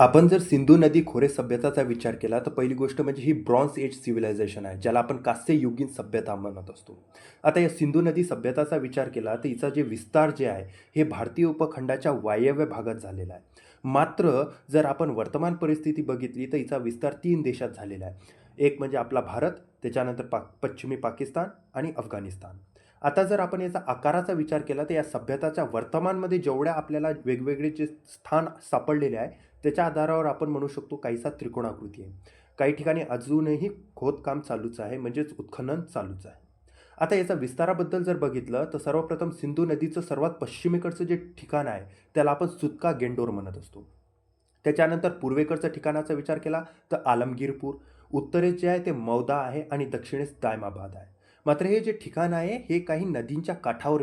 आपण जर सिंधू नदी खोरे सभ्यताचा विचार केला तर पहिली गोष्ट म्हणजे ही ब्रॉन्झ एज सिव्हिलायझेशन आहे ज्याला आपण कास्य युगीन सभ्यता म्हणत असतो. आता या सिंधू नदी सभ्यताचा विचार केला तर हिचा जे विस्तार जे आहे हे भारतीय उपखंडाच्या वायव्य भागात झालेला आहे. मात्र जर आपण वर्तमान परिस्थिती बघितली तर हिचा विस्तार तीन देशात झालेला आहे. एक म्हणजे आपला भारत त्याच्यानंतर पाक पश्चिमी पाकिस्तान आणि अफगाणिस्तान. आता जर आपण याचा आकाराचा विचार केला तर या सभ्यताच्या वर्तमानमध्ये जेवढ्या आपल्याला वेगवेगळे जे स्थान सापडलेले आहे त्याच्या आधारावर आपण म्हणू शकतो काहीसा त्रिकोणाकृती आहे. काही ठिकाणी अजूनही खोदकाम चालूच आहे म्हणजेच उत्खनन चालूच आहे. आता याचा विस्ताराबद्दल जर बघितलं तर सर्वप्रथम सिंधू नदीचं सर्वात पश्चिमेकडचं जे ठिकाण आहे त्याला आपण सुतका गेंडोर म्हणत असतो. त्याच्यानंतर पूर्वेकडचं ठिकाणाचा विचार केला तर आलमगीरपूर. उत्तरेस जे आहे ते मौदा आहे आणि दक्षिणेस दायमाबाद आहे. मात्र हे जे ठिकाण आहे हे काही नदींच्या काठावर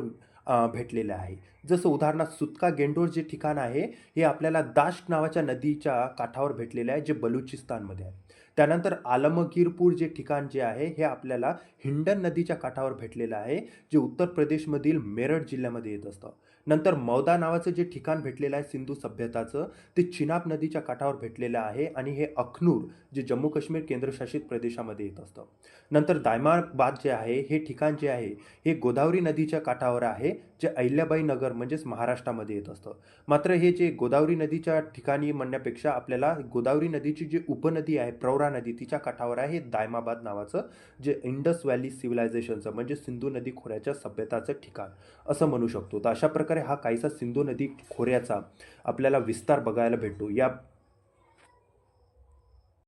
भेटलेलं आहे. जसं उदाहरणार्थ सुतका गेंडोर जे ठिकाण आहे हे आपल्याला दाश्क नावाच्या नदीच्या काठावर भेटलेलं आहे जे बलुचिस्तानमध्ये आहे. त्यानंतर आलमगीरपूर जे ठिकाण जे आहे हे आपल्याला हिंडन नदीच्या काठावर भेटलेलं आहे जे उत्तर प्रदेशमधील मेरठ जिल्ह्यामध्ये येत असतं. नंतर मौदा नावाचं जे ठिकाण भेटलेलं आहे सिंधू सभ्यताचं ते चिनाब नदीच्या काठावर भेटलेलं आहे आणि हे अखनूर जे जम्मू काश्मीर केंद्रशासित प्रदेशामध्ये येत असतं. नंतर दायमाबाद जे आहे हे ठिकाण जे आहे हे गोदावरी नदीच्या काठावर आहे जे अहिल्याबाई नगर म्हणजेच महाराष्ट्रामध्ये येत असतं. मात्र हे जे गोदावरी नदीच्या ठिकाणी म्हणण्यापेक्षा आपल्याला गोदावरी नदीची जी उपनदी आहे प्रवरा नदी तिच्या काठावर आहे हे दायमाबाद नावाचं जे इंडस व्हॅली सिव्हिलायझेशनचं म्हणजे सिंधू नदी खोऱ्याच्या सभ्यताचं ठिकाण असं म्हणू शकतो. तर अशा प्रकारे हा काहीसा सिंधू नदी खोऱ्याचा आपल्याला विस्तार बघायला भेटतो. या